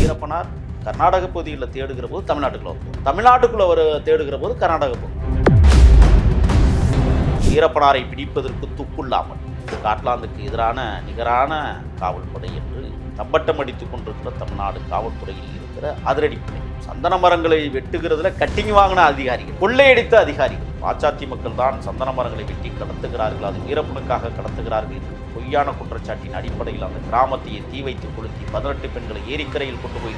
ஈரப்பனார் கர்நாடக பகுதியில் தேடுகிற போது தமிழ்நாட்டுக்குள்ள வரும். தமிழ்நாட்டுக்குள்ள அவர் தேடுகிற போது கர்நாடக பகுதி ஈரப்பனாரை பிடிப்பதற்கு துப்புள்ளாமல் ஸ்காட்லாந்துக்கு எதிரான நிகரான காவல்படை என்று தம்பட்டம் அடித்துக் கொண்டிருக்கிற தமிழ்நாடு காவல்துறையில் இருக்கிற அதிரடிப்படை. சந்தன மரங்களை வெட்டுகிறதுல கட்டிங் வாங்கின அதிகாரிகள் கொள்ளையடித்த அதிகாரிகள். பாச்சாத்தி மக்கள் தான் சந்தன மரங்களை வெட்டி கடத்துகிறார்கள். அது வீரப்பனுக்காக கடத்துகிறார்கள். என்று பொய்யான குற்றச்சாட்டின் அடிப்படையில் அந்த கிராமத்தையே தீ வைத்து கொளுத்தி பதினெட்டு பெண்களை ஏரிக்கரையில் கொண்டு போய்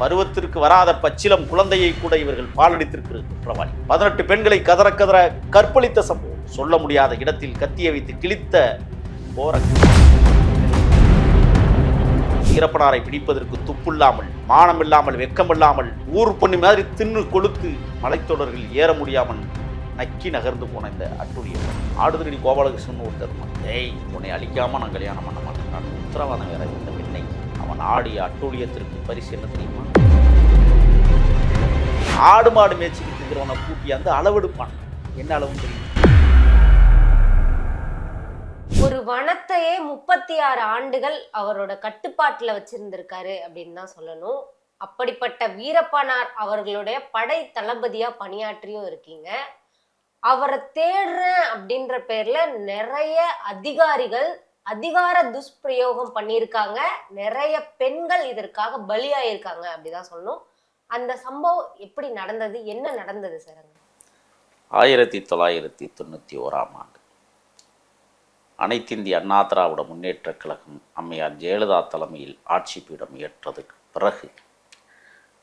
பருவத்திற்கு வராத பச்சிலம் குழந்தையை கூட இவர்கள் பாலடித்திருக்கிறது குற்றவாளி. பதினெட்டு பெண்களை கதற கதற கற்பழித்த சம்பவம். சொல்ல முடியாத இடத்தில் கத்தியை வைத்து கிழித்த போற வீரப்பனாரை பிடிப்பதற்கு துப்பில்லாமல் மானமில்லாமல் வெக்கமில்லாமல் ஊர் பொண்ணு மாதிரி தின்னு கொளுத்து மலைத்தொடர்கள் ஏற முடியாமல் நக்கி நகர்ந்து போன இந்த அட்டுழியம் ஆடுதிரடி கோபாலகிருஷ்ணன் ஒருத்தர் ஏய் உன்னை அழிக்காம நான் கல்யாணம் பண்ண மாட்டேன். நான் உத்தரவாதம் வேற இந்த பெண்ணை. அவன் ஆடிய அட்டுழியத்திற்கு பரிசு என்ன தெரியுமா? ஆடு மாடு மேய்ச்சிக்கிட்டு இருக்கிறவனை கூட்டி வந்து அளவெடுப்பான். என்ன அளவு தெரியும்? ஒரு வனத்தையே முப்பத்தி ஆறு ஆண்டுகள் அவரோட கட்டுப்பாட்டில் வச்சிருந்திருக்காரு அப்படின்னு தான் சொல்லணும். அப்படிப்பட்ட வீரப்பனார் அவர்களுடைய படை தளபதியாக பணியாற்றியும் இருக்கீங்க. அவரை தேடுறேன் அப்படின்ற பேர்ல நிறைய அதிகாரிகள் அதிகார துஷ்பிரயோகம் பண்ணியிருக்காங்க. நிறைய பெண்கள் இதற்காக பலியாயிருக்காங்க அப்படிதான் சொல்லணும். அந்த சம்பவம் எப்படி நடந்தது? என்ன நடந்தது சார் ஆயிரத்தி தொள்ளாயிரத்தி தொண்ணூற்றி ஓராம் ஆண்டு. அனைத்திந்திய அண்ணா திராவிட முன்னேற்றக் கழகம் அம்மையார் ஜெயலலிதா தலைமையில் ஆட்சி பீடம் ஏற்றதுக்கு பிறகு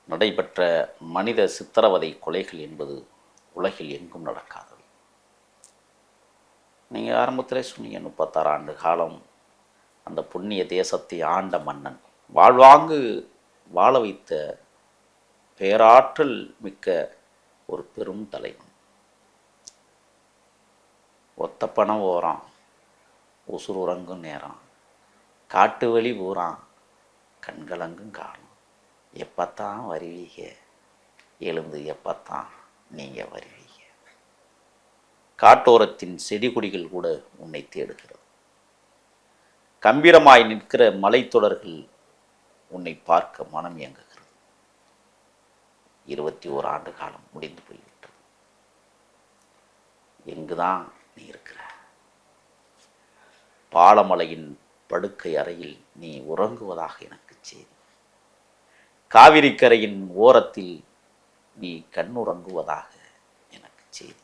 நடைபெற்ற மனித சித்திரவதை கொலைகள் என்பது உலகில் எங்கும் நடக்காதது. நீங்கள் ஆரம்பத்திலே சொன்னீங்க முப்பத்தாறு ஆண்டு காலம் அந்த புண்ணிய தேசத்தை ஆண்ட மன்னன். வாழ்வாங்கு வாழ வைத்த பேராற்றல் மிக்க ஒரு பெரும் தலைவன். ஒத்த பணம் ஓரம் உசுர் உறங்கும் நேரம். காட்டு வழி ஊறான் கண்கலங்கும் காலம். எப்பத்தான் வருவீக எழுந்து எப்பத்தான் நீங்கள் வருவீங்க. காட்டோரத்தின் செடி கொடிகள் கூட உன்னை தேடுகிறது. கம்பீரமாய் நிற்கிற மலைத்தொடர்கள் உன்னை பார்க்க மனம் இயங்குகிறது. இருபத்தி ஓர் ஆண்டு காலம் முடிந்து போய்விட்டது. எங்குதான் நீ இருக்கிற? பாலமலையின் படுக்கை அறையில் நீ உறங்குவதாக எனக்கு செய்தி காவிரிக்கரையின் ஓரத்தில் நீ கண்ணுறங்குவதாக எனக்கு செய்தி.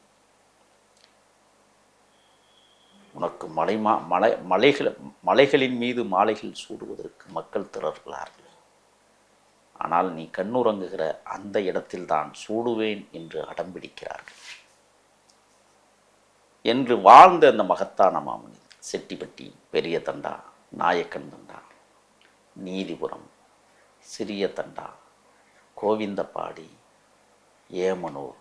உனக்கு மலைமா மலை மலைகள் மலைகளின் மீது மாலைகள் சூடுவதற்கு மக்கள் திரள்கிறார்கள். ஆனால் நீ கண்ணுறங்குகிற அந்த இடத்தில்தான் சூடுவேன் என்று அடம்பிடிக்கிறார்கள் என்று வாழ்ந்த அந்த மகத்தான மாமனி செட்டிப்பட்டி பெரிய தண்டா நாயக்கன் தண்டா நீதிபுரம் சிறிய தண்டா கோவிந்தப்பாடி ஏமனூர்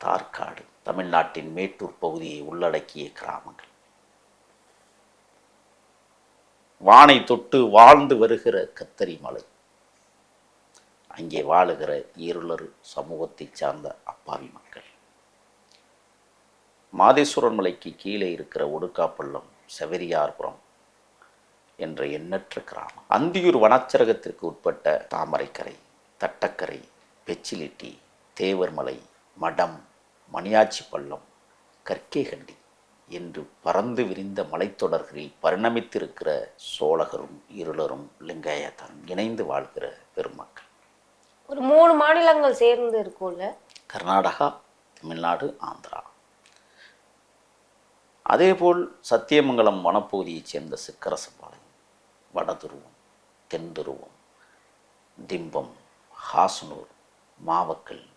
தார்காடு தமிழ்நாட்டின் மேட்டூர் பகுதியை உள்ளடக்கிய கிராமங்கள். வானை தொட்டு வாழ்ந்து வருகிற கத்தரி மலை. அங்கே வாழுகிற இருளர் சமூகத்தைச் சார்ந்த அப்பாவி மக்கள். மாதேஸ்வரன் மலைக்கு கீழே இருக்கிற ஒடுக்காப்பள்ளம் செவரியார்புரம் என்ற எண்ணற்ற கிராமம். அந்தியூர் வனச்சரகத்திற்கு உட்பட்ட தாமரைக்கரை தட்டக்கரை பெச்சிலிட்டி தேவர்மலை மடம் மணியாச்சி பள்ளம் கற்கேகண்டி என்று பறந்து விரிந்த மலைத்தொடர்களில் பரிணமித்திருக்கிற சோழகரும் இருளரும் லிங்காயத்தரும் இணைந்து வாழ்கிற பெருமக்கள். ஒரு மூணு மாநிலங்கள் சேர்ந்து இருக்கும்ல? கர்நாடகா தமிழ்நாடு ஆந்திரா. அதேபோல் சத்தியமங்கலம் வனப்பகுதியைச் சேர்ந்த சிக்கரசபாளையம் வடதுருவம் தென்துருவம் திம்பம் ஹாசனூர் மாவக்கல்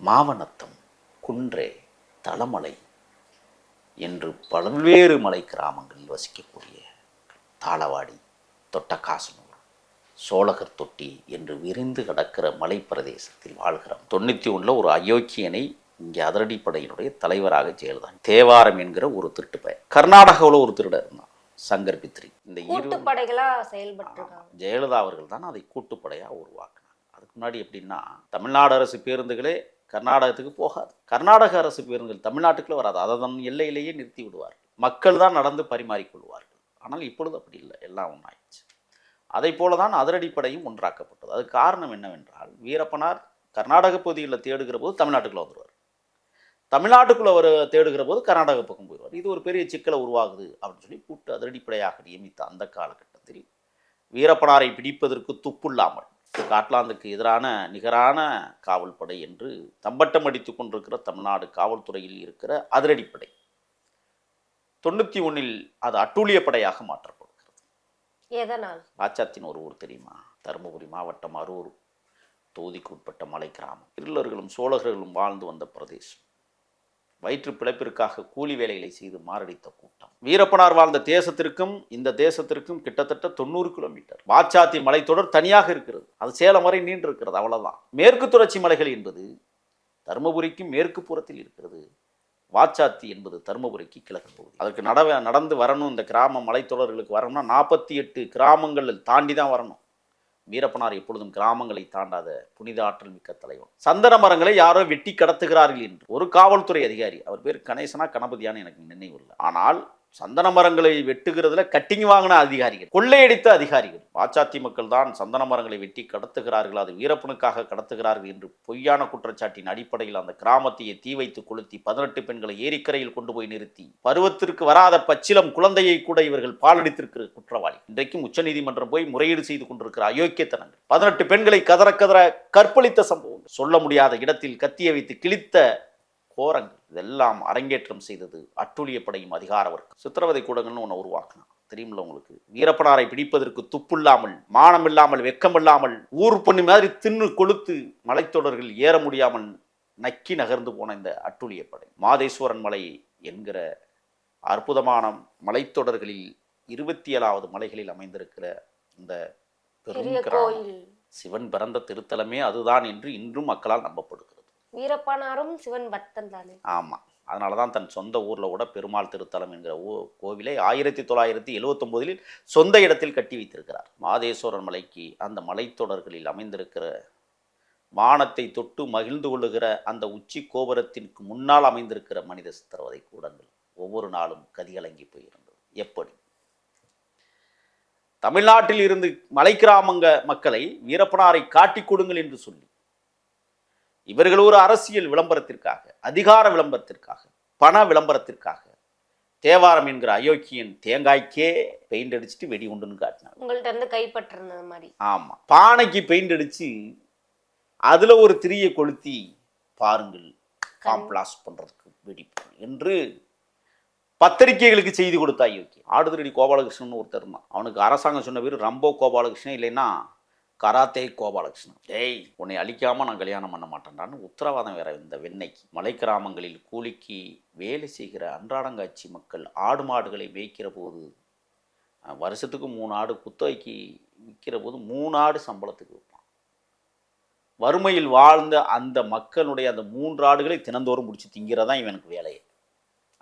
மாவனத்தம் குன்றே தலமலை என்று பல்வேறு மலை கிராமங்களில் வசிக்கக்கூடிய தாளவாடி தொட்டக்காசனூர் சோழகர் தொட்டி என்று விரிந்து கிடக்கிற மலை பிரதேசத்தில் வாழ்கிறோம் தொண்ணூற்றி ஒன்றில் ஒரு அயோக்கியனை இங்கே அதிரடிப்படையினுடைய தலைவராக ஜெயலலிதா. தேவாரம் என்கிற ஒரு திருட்டு பையன். கர்நாடகாவில் ஒரு திருடர் இருந்தான் சங்கர் பித்ரி. இந்த ஜெயலலிதா அவர்கள் தான் அதை கூட்டுப்படையாக உருவாக்கினாங்க. அதுக்கு முன்னாடி எப்படின்னா தமிழ்நாடு அரசு பேருந்துகளே கர்நாடகத்துக்கு போகாது. கர்நாடக அரசு பேருந்துகள் தமிழ்நாட்டுக்குள்ள வராது. அதை தன் எல்லையிலேயே நிறுத்தி விடுவார்கள். மக்கள் தான் நடந்து பரிமாறிக்கொள்வார்கள் ஆனால் இப்பொழுது அப்படி இல்லை. எல்லாம் ஒன்றாயிடுச்சு அதை போல தான் அதிரடிப்படையும் ஒன்றாக்கப்பட்டது. அது காரணம் என்னவென்றால் வீரப்பனார் கர்நாடக பகுதியில் தேடுகிற போது தமிழ்நாட்டுக்குள்ளே வந்துடுவார் தமிழ்நாட்டுக்குள்ளே வர தேடுகிற போது கர்நாடக பக்கம் போயிடுவார். இது ஒரு பெரிய சிக்கலை உருவாகுது அப்படின்னு சொல்லி கூட்டு அதிரடிப்படையாக நியமித்த அந்த காலகட்டத்தில் வீரப்பனாரை பிடிப்பதற்கு இல்லாமல் ஸ்காட்லாந்துக்கு எதிரான நிகரான காவல்படை என்று தம்பட்டம் அடித்துக் கொண்டிருக்கிற தமிழ்நாடு காவல்துறையில் இருக்கிற அதிரடிப்படை. தொண்ணூற்றி ஒன்றில் அது அட்டூழிய படையாக மாற்றப்படுகிறது. எதனால்? பாச்சாத்தின் ஒரு ஊர் தெரியுமா? தருமபுரி மாவட்டம் அரூர் தொகுதிக்கு உட்பட்ட மலை கிராமம். இருளர்களும் சோழர்களும் வாழ்ந்து வந்த பிரதேசம். வயிற்று பிழைப்பிற்காக கூலி வேலைகளை செய்து மாரடித்த கூட்டம். வீரப்பனார் வாழ்ந்த தேசத்திற்கும் இந்த தேசத்திற்கும் கிட்டத்தட்ட தொண்ணூறு கிலோமீட்டர். வாச்சாத்தி மலைத்தொடர் தனியாக இருக்கிறது. அது சேலம் வரை நீண்டு இருக்கிறது அவ்வளவுதான். மேற்கு தொடர்ச்சி மலைகள் என்பது தருமபுரிக்கும் மேற்கு புறத்தில் இருக்கிறது. வாச்சாத்தி என்பது தருமபுரிக்கு கிழக்கு பகுதி. அதற்கு நட நடந்து வரணும் இந்த கிராம மலைத்தொடர்களுக்கு வரணும்னா நாற்பத்தி எட்டு கிராமங்களில் தாண்டி தான் வரணும். வீரப்பனார் எப்பொழுதும் கிராமங்களை தாண்டாத புனித ஆற்றல் மிக்க தலைவன். சந்தன மரங்களை யாரோ வெட்டி கடத்துகிறார்கள் என்று. ஒரு காவல்துறை அதிகாரி அவர் பேர் கணேசனா கணபதியான்னு எனக்கு நினைவு இல்லை. ஆனால் சந்தன மரங்களை வெட்டுகிறதுல கட்டிங் வாங்கின அதிகாரிகள் கொள்ளையடித்த அதிகாரிகள். பாச்சாத்தி மக்கள் தான் சந்தன மரங்களை வெட்டி கடத்துகிறார்கள் அது வீரப்பனுக்காக கடத்துகிறார்கள் என்று பொய்யான குற்றச்சாட்டின் அடிப்படையில் அந்த கிராமத்தையே தீ வைத்து கொளுத்தி பதினெட்டு பெண்களை ஏரிக்கரையில் கொண்டு போய் நிறுத்தி பருவத்திற்கு வராத பச்சிலம் குழந்தையை கூட இவர்கள் பாலடித்திருக்கிற குற்றவாளி. இன்றைக்கும் உச்சநீதிமன்றம் போய் முறையீடு செய்து கொண்டிருக்கிற அயோக்கியத்தனங்கள். பதினெட்டு பெண்களை கதற கதற கற்பழித்த சம்பவம். சொல்ல முடியாத இடத்தில் கத்தியை வைத்து கிழித்த கோரங்கள் இதெல்லாம் அரங்கேற்றம் செய்தது அட்டுழிய படையும் அதிகார வர்க்கம். சித்திரவதை கூடங்கள்னு ஒன்று உருவாக்கினான். தெரியுமில்ல உங்களுக்கு? வீரப்பனாரை பிடிப்பதற்கு துப்புல்லாமல் மானம் இல்லாமல் வெக்கம் இல்லாமல் ஊர் பொண்ணு மாதிரி தின்னு கொளுத்து மலைத்தொடர்கள் ஏற முடியாமல் நக்கி நகர்ந்து போன இந்த அட்டுழிய படை. மாதேஸ்வரன் மலை என்கிற அற்புதமான மலைத்தொடர்களில் இருபத்தி ஏழாவது மலைகளில் அமைந்திருக்கிற இந்த பெரும் கிராமம் சிவன் பிறந்த திருத்தலமே அதுதான் என்று இன்றும் மக்களால் நம்பப்படுகிறது. வீரப்பனாரும் சிவன் பக்தன் தானே? ஆமாம் அதனால தான் தன் சொந்த ஊரில் கூட பெருமாள் திருத்தலம் என்கிற ஊ கோவிலை ஆயிரத்தி தொள்ளாயிரத்தி எழுவத்தொம்போதில் சொந்த இடத்தில் கட்டி வைத்திருக்கிறார். மாதேஸ்வரன் மலைக்கு அந்த மலைத்தொடர்களில் அமைந்திருக்கிற வானத்தை தொட்டு மகிழ்ந்து கொள்ளுகிற அந்த உச்சி கோபுரத்திற்கு முன்னால் அமைந்திருக்கிற மனித சித்திரவதை கூடங்கள் ஒவ்வொரு நாளும் கதிகலங்கி போயிருந்தது. எப்படி? தமிழ்நாட்டில் இருந்து மலை கிராமங்க மக்களை வீரப்பனாரை காட்டிக் கொடுங்கள் என்று சொல்லி இவர்கள் ஒரு அரசியல் விளம்பரத்திற்காக அதிகார விளம்பரத்திற்காக பண விளம்பரத்திற்காக தேவாரம் என்கிற அயோக்கியன் தேங்காய்க்கே பெயிண்ட் அடிச்சுட்டு வெடி உண்டுன்னு காட்டினாங்க. உங்கள்ட்ட இருந்து கைப்பற்றிருந்தது மாதிரி. ஆமாம் பானைக்கு பெயிண்ட் அடிச்சு அதுல ஒரு திரியை கொளுத்தி பாருங்கள் காம்ப்ளாஸ் பண்றதுக்கு வெடிப்பு என்று பத்திரிகைகளுக்கு செய்தி கொடுத்த அயோக்கியம் ஆடுதிரடி கோபாலகிருஷ்ணன் ஒருத்தர் அவனுக்கு அரசாங்கம் சொன்ன பேர் ரம்போ கோபாலகிருஷ்ணன் இல்லைன்னா கராத்தே கோபாலகிருஷ்ணன். டேய். உன்னை அழிக்காம நான் கல்யாணம் பண்ண மாட்டேன்டான்னு உத்தரவாதம் வேற இந்த வெண்ணைக்கு. மலை கிராமங்களில் கூலிக்கு வேலை செய்கிற அன்றாடங்காட்சி மக்கள் ஆடு மாடுகளை மேய்க்கிற போது வருஷத்துக்கு மூணு ஆடு குத்தகைக்கு விற்கிற போது மூணு ஆடு சம்பளத்துக்கு விற்பான். வறுமையில் வாழ்ந்த அந்த மக்களுடைய அந்த மூன்று ஆடுகளை தினந்தோறும் முடிச்சு திங்கிறதான் இவனுக்கு வேலையே.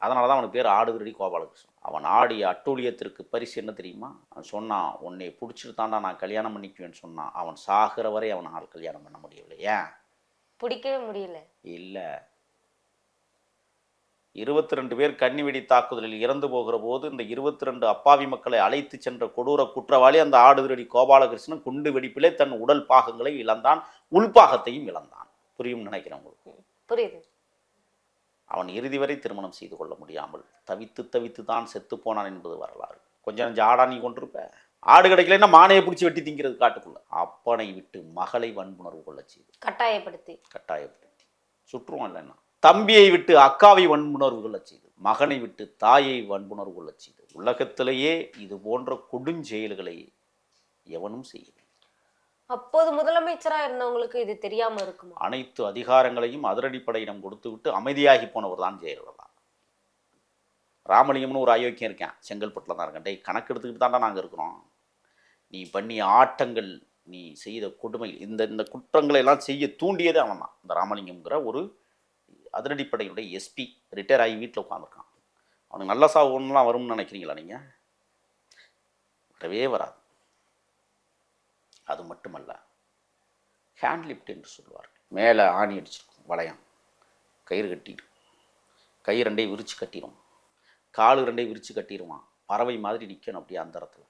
அதனால தான் அவனுக்கு பேர் ஆடுதிரடி கோபாலகிருஷ்ணன். அவன் ஆடிய அட்டூழியத்திற்கு பரிசு என்ன தெரியுமா? அவன் சொன்னான் உன்னை பிடிச்சிட்டு தாண்டா நான் கல்யாணம் பண்ணிக்குவேன்னு சொன்னான் அவன் சாகிற வரை அவனால் கல்யாணம் பண்ண முடியவில்லை. ஏன்? பிடிக்கவே முடியல. இல்லை. இருபத்தி ரெண்டு பேர் கன்னிவெடி தாக்குதலில் இறந்து போகிற போது இந்த இருபத்தி ரெண்டு அப்பாவி மக்களை அழைத்து சென்ற கொடூர குற்றவாளி அந்த ஆடுதிரடி கோபாலகிருஷ்ணன் குண்டு வெடிப்பிலே தன் உடல் பாகங்களை இழந்தான் உள்பாகத்தையும் இழந்தான். புரியும் நினைக்கிறேன் உங்களுக்கு. புரியுது. அவன் இறுதி வரை திருமணம் செய்து கொள்ள முடியாமல் தவித்து தவித்து தான் செத்து போனான் என்பது வரலாறு. கொஞ்ச நஞ்சம் ஆடா நீ கொண்டிருப்ப. ஆடு கிடைக்கலன்னா மானையை பிடிச்சி வெட்டி திங்கிறது காட்டுக்குள்ள. அப்பனை விட்டு மகளை வன்புணர்வு கொள்ள செய்து. கட்டாயப்படுத்தி. கட்டாயப்படுத்தி. சுற்றுவோம் இல்லைன்னா தம்பியை விட்டு அக்காவை வன்புணர்வு கொள்ள செய்து மகனை விட்டு தாயை வன்புணர்வு கொள்ள செய்து. உலகத்திலேயே இது போன்ற கொடுஞ்செயல்களை எவனும் செய்யவில்லை. அப்போது முதலமைச்சரா இருந்தவங்களுக்கு இது தெரியாம இருக்குமா? அனைத்து அதிகாரங்களையும் அதிரடிப்படையிடம் கொடுத்துவிட்டு அமைதியாகி போனவர் தான் ஜெயலலிதா. ராமலிங்கம்னு ஒரு அயோக்கியம் இருக்கேன். செங்கல்பட்டில் தான் இருக்கேன். டேய் கணக்கு எடுத்துக்கிட்டு தான்டா நாங்கள் இருக்கிறோம். நீ பண்ணிய ஆட்டங்கள் நீ செய்த கொடுமை இந்த இந்த குற்றங்களை எல்லாம் செய்ய தூண்டியதே அவன் தான். இந்த ராமலிங்கம்ங்கிற ஒரு அதிரடிப்படையுடைய எஸ்பி ரிட்டையர் ஆகி வீட்டில் உட்காந்துருக்கான் அவனுக்கு நல்ல சாவு ஒன்றுலாம் வரும்னு நினைக்கிறீங்களா நீங்கள் வரவே வராது. அது மட்டுமல்ல ஹேண்ட் லிஃப்ட் என்று சொல்லுவார் மேலே ஆணி அடிச்சிருக்கும் வளையம். கயிறு கட்டிடும். கை ரெண்டையும் விரித்து கட்டிடும். காலு ரெண்டையும் விரித்து கட்டிடுவான் பறவை மாதிரி நிற்கணும் அப்படியே அந்த இடத்துல.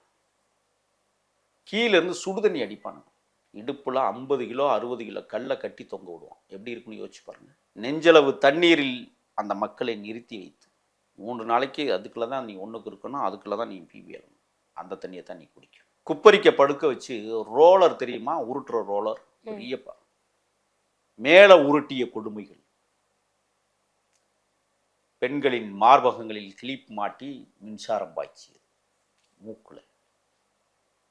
கீழேருந்து சுடுதண்ணி அடிப்பானுங்க. இடுப்பில் ஐம்பது கிலோ அறுபது கிலோ கல்லை கட்டி தொங்க விடுவான். எப்படி இருக்குன்னு யோசிச்சு பாருங்கள் நெஞ்சளவு தண்ணீரில் அந்த மக்களை நிறுத்தி வைத்து மூன்று நாளைக்கு அதுக்குள்ளே தான் நீ ஒன்றுக்கு இருக்கணும் அதுக்குள்ள தான் நீ பிபி அந்த தண்ணியை தான் நீ குடிக்கணும். குப்பரிக்க படுக்க வச்சு ரோலர் தெரியுமா? உருட்டுற ரோலர். பெரியப்பா மேலே உருட்டிய கொடுமைகள். பெண்களின் மார்பகங்களில் கிளிப் மாட்டி மின்சாரம் பாய்ச்சியது. மூக்குல.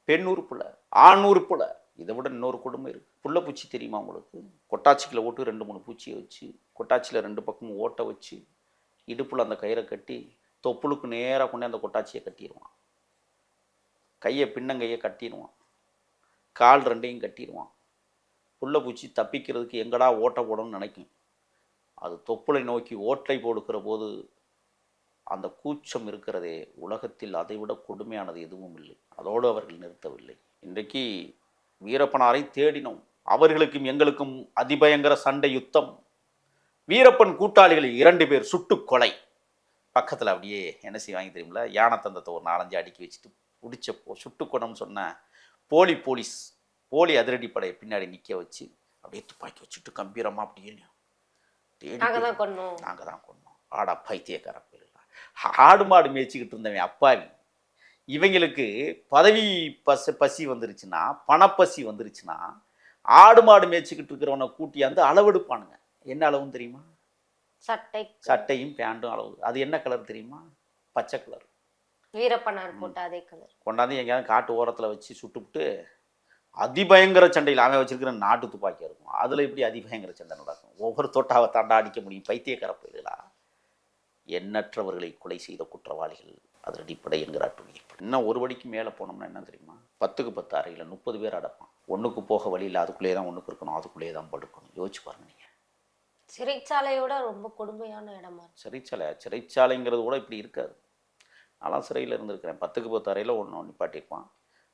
பெண் உறுப்பில். ஆண் உறுப்பில். இதை விட இன்னொரு கொடுமை இருக்கு. புள்ள பூச்சி தெரியுமா உங்களுக்கு? கொட்டாச்சிக்கில் ஓட்டு ரெண்டு மூணு பூச்சியை வச்சு கொட்டாச்சியில் ரெண்டு பக்கமும் ஓட்டை வச்சு இடுப்புல அந்த கயிறை கட்டி தொப்புளுக்கு நேராக கொண்டே அந்த கொட்டாச்சியை கட்டிடுவான் கையை பின்னங்கையை கட்டிடுவான். கால் ரெண்டையும் கட்டிடுவான். புள்ள பூச்சி தப்பிக்கிறதுக்கு எங்கடா ஓட்டை போடணும்னு நினைக்கும். அது தொப்புளை நோக்கி ஓட்டை போடுக்கிற போது அந்த கூச்சம் இருக்கிறதே உலகத்தில் அதைவிட கொடுமையானது எதுவும் இல்லை. அதோடு அவர்கள் நிறுத்தவில்லை. இன்றைக்கு வீரப்பனாரை தேடினோம். அவர்களுக்கும் எங்களுக்கும் அதிபயங்கர சண்டை யுத்தம். வீரப்பன் கூட்டாளிகள் இரண்டு பேர் சுட்டு கொலை. பக்கத்தில் அப்படியே என்ன செய்வாங்க தெரியுமில யானை தந்தத்தை ஒரு நாலஞ்சு அடுக்கி வச்சுட்டு பிடிச்ச போ சுட்டுக்கொணம்னு சொன்ன போலி போலீஸ் போலி அதிரடிப்படையை பின்னாடி நிற்க வச்சு அப்படியே துப்பாக்கி வச்சுட்டு கம்பீரமாக அப்படியே தேடி நாங்க போய் தான் கொன்னோம். நாங்கள் தான் கொண்டோம் ஆடா பைத்தியக்கார போயிடலாம் ஆடு மாடு மேய்ச்சிக்கிட்டு இருந்தவன் அப்பாவி. இவங்களுக்கு பதவி பசி பசி வந்துருச்சுன்னா பணப்பசி வந்துருச்சுன்னா ஆடு மாடு மேய்ச்சிக்கிட்டு இருக்கிறவனை கூட்டியாந்து அளவெடுப்பானுங்க. என்ன அளவுன்னு தெரியுமா? சட்டை சட்டையும் பேண்ட்டும் அளவு. அது என்ன கலர் தெரியுமா? பச்சை கலர். வீரப்பனார் போட்ட அதே கலர். கொண்டாந்து எங்கேயாவது காட்டு ஓரத்தில் வச்சு சுட்டுவிட்டு அதிபயங்கர சண்டையில் அவன் வச்சிருக்கிற நாட்டு துப்பாக்கி இருக்கும். அதில் எப்படி அதிபயங்கர சண்டை நடக்கும்? ஒவ்வொரு தோட்டாவை தாண்டா அடிக்க முடியும். பைத்தியக்கார போயிடலா எண்ணற்றவர்களை கொலை செய்த குற்றவாளிகள் அதிரடிப்படை என்கிற அட்டுழியம் இன்னும் ஒரு படிக்கு மேலே போனோம்னா என்ன தெரியுமா? பத்துக்கு பத்து அறையில் முப்பது பேர் அடப்பான். ஒன்றுக்கு போக வழி இல்லை அதுக்குள்ளேயே தான் ஒன்றுக்கு இருக்கணும் அதுக்குள்ளேயே தான் படுக்கணும். யோசிச்சு பாருங்க நீங்கள் சிறைச்சாலையோட ரொம்ப கொடுமையான இடமா சிறைச்சாலை சிறைச்சாலைங்கிறது கூட இப்படி இருக்காது. நான்லாம் சிறையில் இருந்திருக்கிறேன். பத்துக்கு பத்து அறையில் ஒன்று நிப்பாட்டியிருப்பான்.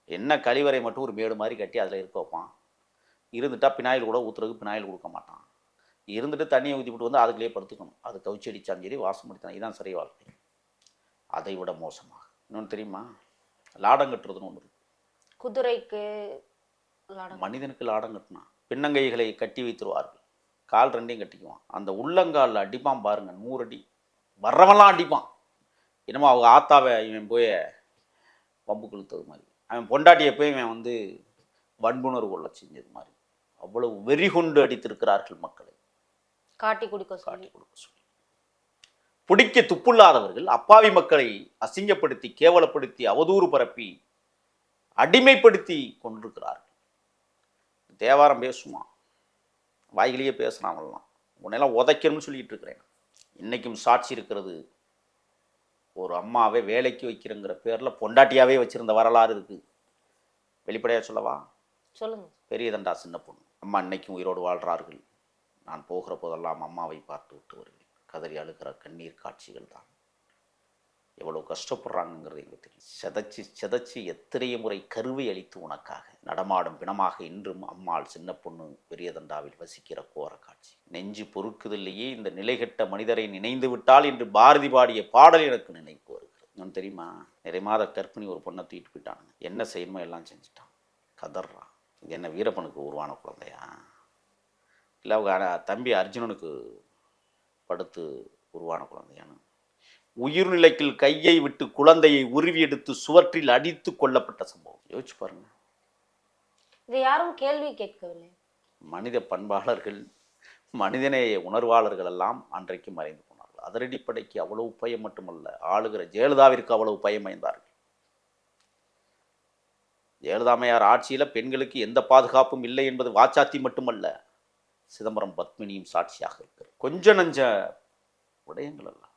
என்ன கழிவறை மட்டும் ஒரு மேடு மாதிரி கட்டி அதில் இருக்க வைப்பான். இருந்துட்டா பினாயில் கூட ஊற்றுறதுக்கு பினாயில் கொடுக்க மாட்டான். இருந்துட்டு தண்ணியை ஊற்றி விட்டு வந்து அதுக்குள்ளேயே படுத்துக்கணும். அது கவுச்சி அடித்தாலும் சரி வாசம் அடித்தான் இதுதான் சிறை வாழ்க்கை. அதை விட மோசமாக. இன்னொன்று தெரியுமா? லாடம் கட்டுறதுன்னு ஒன்று குதிரைக்கு மனிதனுக்கு லாடம் கட்டினா பின்னங்கைகளை கட்டி வைத்துருவார்கள். கால் ரெண்டையும் கட்டிக்குவான். அந்த உள்ளங்காலில் அடிப்பான் பாருங்க நூறு அடி. வர்றவன்லாம் அடிப்பான். என்னமோ அவங்க ஆத்தாவை இவன் போய் பம்பு கொளுத்தது மாதிரி. அவன் பொண்டாட்டியை போய் இவன் வந்து வன்புணர்வு கொள்ள செஞ்சது மாதிரி. அவ்வளவு வெறி கொண்டு அடித்திருக்கிறார்கள் மக்களை. காட்டி குடிக்க சொல்லி. காட்டி கொடுக்க சொல்லி. பிடிக்க துப்புள்ளாதவர்கள் அப்பாவி மக்களை அசிங்கப்படுத்தி கேவலப்படுத்தி அவதூறு பரப்பி அடிமைப்படுத்தி கொண்டிருக்கிறார்கள். தேவாரம் பேசுவான் வாயிலேயே பேசுகிறான் அவன்லாம். உன்னையெல்லாம் உதைக்கணும்னு சொல்லிட்டு இருக்கிறேன். இன்னைக்கும் சாட்சி இருக்கிறது ஒரு அம்மாவை வேலைக்கு வைக்கிறங்கிற பேரில் பொண்டாட்டியாவே வச்சிருந்த வரலாறு இருக்குது வெளிப்படையாக சொல்லவா? சொல்லுங்க. பெரியதண்டா சின்ன பொண்ணு. அம்மா இன்னைக்கும் உயிரோடு வாழ்கிறார்கள் நான் போகிற போதெல்லாம் அம்மாவை பார்த்து விட்டு வருவேன். கதறி அழுகிற கண்ணீர் காட்சிகள் தான். எவ்வளோ கஷ்டப்படுறாங்கங்கிறது எங்களுக்கு தெரியும். செதைச்சு செதைச்சு எத்தனை முறை கருவை அளித்து உனக்காக நடமாடும் பிணமாக இன்றும் அம்மாள் சின்ன பொண்ணு பெரியதண்டாவில் வசிக்கிற கோர காட்சி. நெஞ்சு பொறுக்குதில்லையே இந்த நிலைகட்ட மனிதரை நினைந்து விட்டால் என்று பாரதி பாடிய பாடல் எனக்கு நினைப்பு வருகிறது. இன்னொன்று தெரியுமா? நிறைய மாத கற்பிணி ஒரு பொண்ணை தூக்கிட்டு போயிட்டானுங்க என்ன செய்யணுமோ எல்லாம் செஞ்சுட்டான். கதறான் இது என்ன வீரப்பனுக்கு உருவான குழந்தையா? இல்லை அவங்க தம்பி அர்ஜுனனுக்கு படுத்து உருவான குழந்தையானு உயிர்நிலைக்கில் கையை விட்டு குழந்தையை உருவி எடுத்து சுவற்றில் அடித்து கொல்லப்பட்ட சம்பவம். யோசிச்சு பாருங்க. இதை யாரும் கேள்வி கேட்கவில்லை. மனித பண்பாளர்கள் மனிதநேய உணர்வாளர்கள் எல்லாம் அன்றைக்கு மறைந்து போனார்கள். அதிரடிப்படைக்கு அவ்வளவு பயம் மட்டுமல்ல ஆளுகிற ஜெயலலிதாவிற்கு அவ்வளவு பயமைந்தார்கள் ஜெயலலிதாமையார் ஆட்சியில் பெண்களுக்கு எந்த பாதுகாப்பும் இல்லை என்பது வாச்சாத்தி மட்டுமல்ல சிதம்பரம் பத்மினியும் சாட்சியாக இருக்கிறது. கொஞ்ச நஞ்ச விடயங்கள் அல்ல.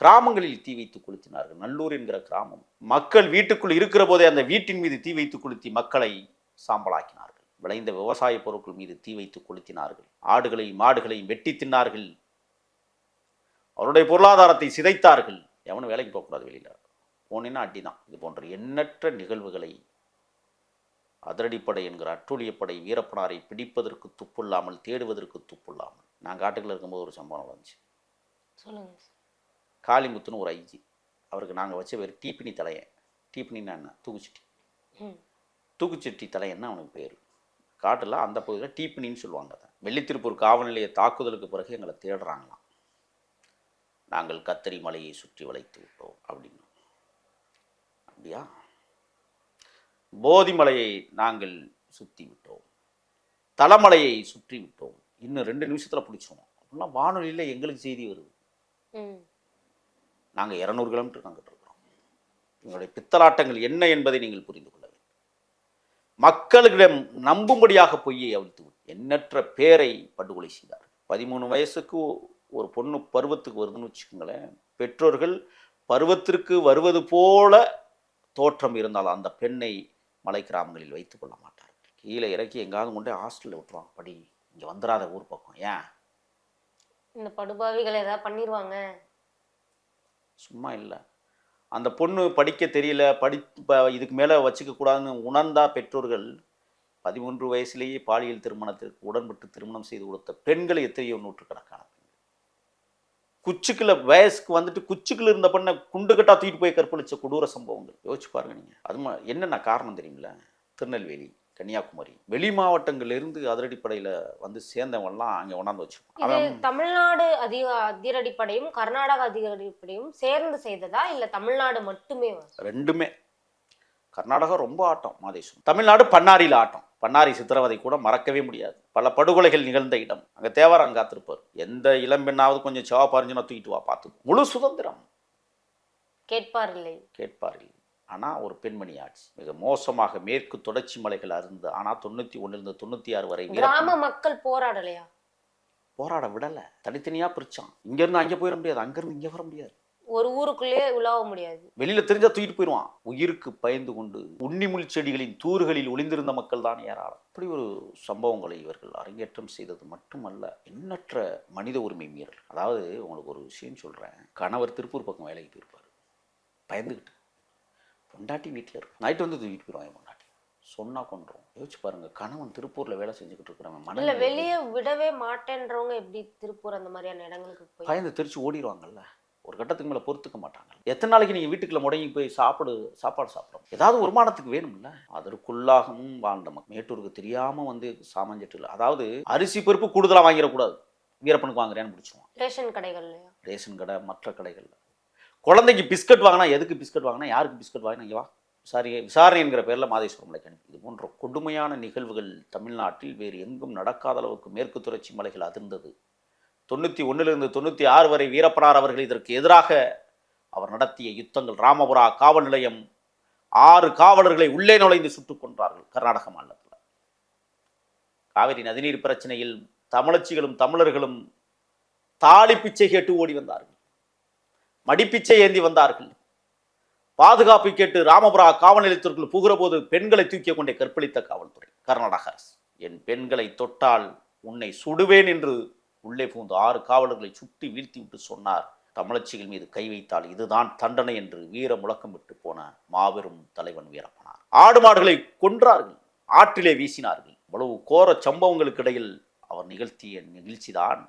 கிராமங்களில் தீ வைத்து கொளுத்தினார்கள். நல்லூர் என்கிற கிராமம். மக்கள் வீட்டுக்குள் இருக்கிற போதே அந்த வீட்டின் மீது தீ வைத்து கொளுத்தி மக்களை சாம்பலாக்கினார்கள். விளைந்த விவசாய பொருட்கள் மீது தீ வைத்து கொளுத்தினார்கள். ஆடுகளையும் மாடுகளையும் வெட்டி தின்னார்கள். அவருடைய பொருளாதாரத்தை சிதைத்தார்கள். எவனும் வேலைக்கு போகக்கூடாது வெளியில். போனேன்னா அடி தான் இது போன்ற எண்ணற்ற நிகழ்வுகளை அதிரடிப்படை என்கிற அட்டூழியப்படை வீரப்பனாரை பிடிப்பதற்கு துப்புள்ளாமல் தேடுவதற்கு துப்புள்ளாமல் நான் காட்டுக்குள்ள இருக்கும்போது ஒரு சம்பவம் வந்துச்சு சொல்லுங்க காளிமுத்துன்னு ஒரு ஐஜி. அவருக்கு நாங்கள் வச்ச பேர் டீப்பினி தலையன். டீப்பினின்னா என்ன? தூக்குச்சிட்டி. தூக்குச்சட்டி தலையன்னு அவனுக்கு பேர்? காட்டில் அந்த பகுதியில் டீப்பினின்னு சொல்லுவாங்க அதை. வெள்ளித்திருப்பூர் காவல் நிலைய தாக்குதலுக்கு பிறகு எங்களை தேடுறாங்களாம். நாங்கள் கத்தரி மலையை சுற்றி வளைத்து விட்டோம் அப்படின்னு. அப்படியா? போதிமலையை நாங்கள் சுற்றி விட்டோம். தலமலையை சுற்றி விட்டோம். இன்னும் ரெண்டு நிமிஷத்தில் பிடிச்சிருவோம். அப்படிலாம் வானொலியில் எங்களுக்கு செய்தி வருது. நாங்கள் இரநூறு கிலோமீட்டர் நாங்கள் இருக்கிறோம். எங்களுடைய பித்தலாட்டங்கள் என்ன என்பதை நீங்கள் புரிந்து கொள்ள வேண்டும். மக்களிடம் நம்பும்படியாக பொய்யை அவிழ்த்து எண்ணற்ற பேரை படுகொலை செய்தார். பதிமூணு வயசுக்கு ஒரு பொண்ணு பருவத்துக்கு வருதுன்னு வச்சுக்கோங்களேன். பெற்றோர்கள் பருவத்திற்கு வருவது போல தோற்றம் இருந்தால் அந்த பெண்ணை மலை கிராமங்களில் வைத்துக் கொள்ள மாட்டார்கள். கீழே இறக்கி எங்காவது கொண்டு ஹாஸ்டலில் விட்டுருவாங்க. படி இங்கே வந்துடாத ஊர் பக்கம். ஏன்? இந்த படுபாவிகள் ஏதாவது பண்ணிடுவாங்க சும்மா இல்லை. அந்த பொண்ணு படிக்க தெரியல படி இதுக்கு மேலே வச்சுக்கக்கூடாதுன்னு உணர்ந்தா பெற்றோர்கள் பதிமூன்று வயசுலேயே பாலியல் திருமணத்திற்கு உடன்பட்டு திருமணம் செய்து கொடுத்த பெண்களை எத்தனையோ நூற்றுக்கணக்கான குச்சுக்கில் குச்சுக்குள்ள வயசுக்கு வந்துட்டு குச்சுக்கில் இருந்த பெண்ணை குண்டு கட்டா தூக்கிட்டு போய் கற்பழிச்ச கொடூர சம்பவங்கள். யோசிச்சு பாருங்க நீங்கள் அது என்னென்ன காரணம் தெரியுங்களா திருநெல்வேலி. கன்னியாகுமரி. வெளி மாவட்டங்கள்லேருந்து அதிரடிப்படையில் வந்து சேர்ந்தவன்லாம் அங்கே கொண்டாந்து இது அவன் தமிழ்நாடு அதிக அதிரடிப்படையும் கர்நாடக அதிரடிப்படையும் சேர்ந்து செய்ததா? இல்ல தமிழ்நாடு மட்டுமே ரெண்டுமே. கர்நாடகா ரொம்ப ஆட்டம் மாதேஸ்வரம். தமிழ்நாடு பன்னாரியில் ஆட்டம். பன்னாரி சித்திரவதை கூட மறக்கவே முடியாது. பல படுகொலைகள் நிகழ்ந்த இடம். அங்கே தேவாரம் காத்திருப்பார். எந்த இளம்பெண்ணாவது கொஞ்சம் செவா பாரிஞ்சுனா தூக்கிட்டு வா பார்த்து முழு சுதந்திரம். கேட்பார் இல்லை. கேட்பாரில் ஆனால் ஒரு பெண்மணி ஆட்சி. மிக மோசமாக மேற்கு தொடர்ச்சி மலைகள் அருந்து ஆனால் தொண்ணூற்றி ஒன்றிலிருந்து தொண்ணூற்றி ஆறு வரை கிராம மக்கள் போராடலையா? போராட விடலை. தனித்தனியாக பிரிச்சான். இங்கேருந்து அங்கே போயிட முடியாது அங்கேருந்து இங்கே வர முடியாது. ஒரு ஊருக்குள்ளேயே உலாவ முடியாது. வெளியில தெரிஞ்சா தூக்கிட்டு போயிடுவான் உயிருக்கு பயந்து கொண்டு உன்னிமுள் செடிகளின் தூறுகளில் ஒளிந்திருந்த மக்கள் தான் ஏராளம். இப்படி ஒரு சம்பவங்களை இவர்கள் அரங்கேற்றம் செய்தது மட்டுமல்ல எண்ணற்ற மனித உரிமை மீறல். அதாவது உங்களுக்கு ஒரு விஷயம் சொல்றேன். கணவர் திருப்பூர் பக்கம் வேலைக்கு போயிருப்பார். பயந்துக்கிட்டு பொண்டாட்டி வீட்டில் இருக்கு. நைட்டு வந்து தூக்கிட்டு போயிடுவான் பொண்டாட்டி. சொன்னா கொண்டுரும் யோசிச்சு பாருங்க கணவன் திருப்பூர்ல வேலை செஞ்சுக்கிட்டு இருக்கிறவன் இல்ல மனநிலை வெளியே விடவே மாட்டேன்றவங்க எப்படி திருப்பூர் அந்த மாதிரியான இடங்களுக்கு போய் பயந்து தெரிச்சு ஓடிடுவாங்கல்ல? ஒரு கட்டத்துக்கு மேலே பொறுத்துக்க மாட்டாங்க எத்தனை நாளைக்கு நீங்கள் வீட்டுக்குள்ள முடங்கி போய் சாப்பிடு சாப்பாடு சாப்பிடும் ஏதாவது வருமானத்துக்கு வேணும்ல? அதற்குள்ளாகவும் வாழ்ந்த மக்கள் மேட்டூருக்கு தெரியாமல் வந்து சாமான்ஜெட்டில் அதாவது அரிசி பருப்பு கூடுதலாக வாங்கிடக்கூடாது. வீரப்பனுக்கு வாங்குறேன்னு பிடிச்சிருவான் ரேஷன் கடைகள்லயா? ரேஷன் கடை மற்ற கடைகளில். குழந்தைக்கு பிஸ்கட் வாங்கினா எதுக்கு பிஸ்கட் வாங்கினா யாருக்கு பிஸ்கட் வாங்கினா வா. விசாரி விசாரணை என்கிற பேரில் மாதேஸ்வரம் மலைக்கு அனுப்பி. இது போன்ற கொடுமையான நிகழ்வுகள் தமிழ்நாட்டில் வேறு எங்கும் நடக்காத அளவுக்கு மேற்கு தொடர்ச்சி மலைகள் அதிர்ந்தது. தொண்ணூற்றி ஒன்றிலிருந்து தொண்ணூற்றி ஆறு வரை வீரப்பனார் அவர்கள் இதற்கு எதிராக அவர் நடத்திய யுத்தங்கள். ராமபுரா காவல் நிலையம் ஆறு காவலர்களை உள்ளே நுழைந்து சுட்டுக் கொன்றார்கள் கர்நாடக மாநிலத்தில். காவிரி நதிநீர் பிரச்சனையில் தமிழச்சிகளும் தமிழர்களும் தாலி பிச்சை கேட்டு ஓடி வந்தார்கள். மடிப்பிச்சை ஏந்தி வந்தார்கள். பாதுகாப்பு கேட்டு ராமபுரா காவல் நிலையத்திற்குள் புகிற போது பெண்களை தூக்கிய கொண்டே கற்பழித்த காவல்துறை. கர்நாடக அரசு என் பெண்களை தொட்டால் உன்னை சுடுவேன் என்று உள்ளே புகுந்து ஆறு காவலர்களை சுட்டி வீழ்த்தி விட்டு சொன்னார். தமிழச்சிகள் மீது கை வைத்தால் இதுதான் தண்டனை என்று வீர முழக்கம் விட்டு போன மாபெரும் தலைவன் வீரப்பனார். ஆடு மாடுகளை கொன்றார்கள் ஆற்றிலே வீசினார்கள். இவ்வளவு கோர சம்பவங்களுக்கு இடையில் அவர் நிகழ்த்திய நிகழ்ச்சிதான்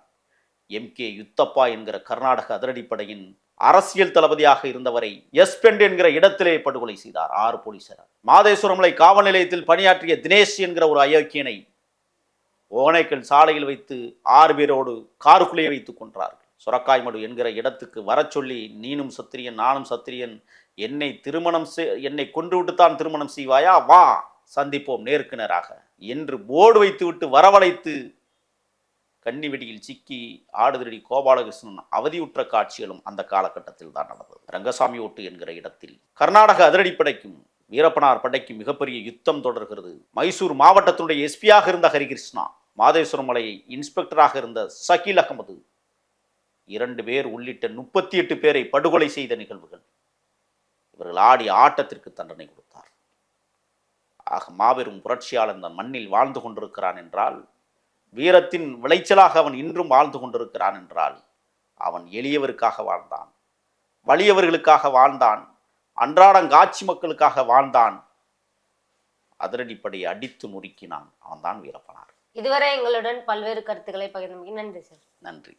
எம் கே யுத்தப்பா என்கிற கர்நாடக அதிரடிப்படையின் அரசியல் தளபதியாக இருந்தவரை எஸ்பெண்ட் என்கிற இடத்திலே படுகொலை செய்தார். ஆறு போலீசார். மாதேஸ்வரமலை காவல் நிலையத்தில் பணியாற்றிய தினேஷ் என்கிற ஒரு அயோக்கியனை ஓனைக்கல் சாலையில் வைத்து ஆறு பேரோடு காருக்குள்ளே வைத்துக் கொன்றார்கள். சுரக்காய்மடு என்கிற இடத்துக்கு வரச் சொல்லி நீனும் சத்திரியன் நானும் சத்திரியன் என்னை திருமணம் செய் என்னை கொன்று விட்டுத்தான் திருமணம் செய்வாயா? வா சந்திப்போம் நேருக்கு நேராக என்று போர்டு வைத்துவிட்டு வரவழைத்து கன்னி வெடியில் சிக்கி ஆடுதிரடி கோபாலகிருஷ்ணன் அவதியுற்ற காட்சிகளும் அந்த காலகட்டத்தில் தான் நடந்தது. ரங்கசாமி ஓட்டு என்கிற இடத்தில் கர்நாடக அதிரடிப்படைக்கும் வீரப்பனார் படைக்கும் மிகப்பெரிய யுத்தம் தொடர்கிறது. மைசூர் மாவட்டத்தினுடைய எஸ்பியாக இருந்த ஹரிகிருஷ்ணா மாதேஸ்வரம் மலை இன்ஸ்பெக்டராக இருந்த சகீல் அகமது இரண்டு பேர் உள்ளிட்ட முப்பத்தி எட்டு பேரை படுகொலை செய்த நிகழ்வுகள் இவர்கள் ஆடிய ஆட்டத்திற்கு தண்டனை கொடுத்தார். ஆக மாபெரும் புரட்சியாளன் தன் மண்ணில் வாழ்ந்து கொண்டிருக்கிறான் என்றால் வீரத்தின் விளைச்சலாக அவன் இன்றும் வாழ்ந்து கொண்டிருக்கிறான் என்றால் அவன் எளியவருக்காக வாழ்ந்தான் வலியவர்களுக்காக வாழ்ந்தான் அன்றாடங்காட்சி மக்களுக்காக வாழ்ந்தான். அதிரடிப்படை அடித்து நொறுக்கினான். அவன்தான் வீரப்பனார். இதுவரை எங்களுடன் பல்வேறு கருத்துக்களை பகிர்ந்து நன்றி சார். நன்றி.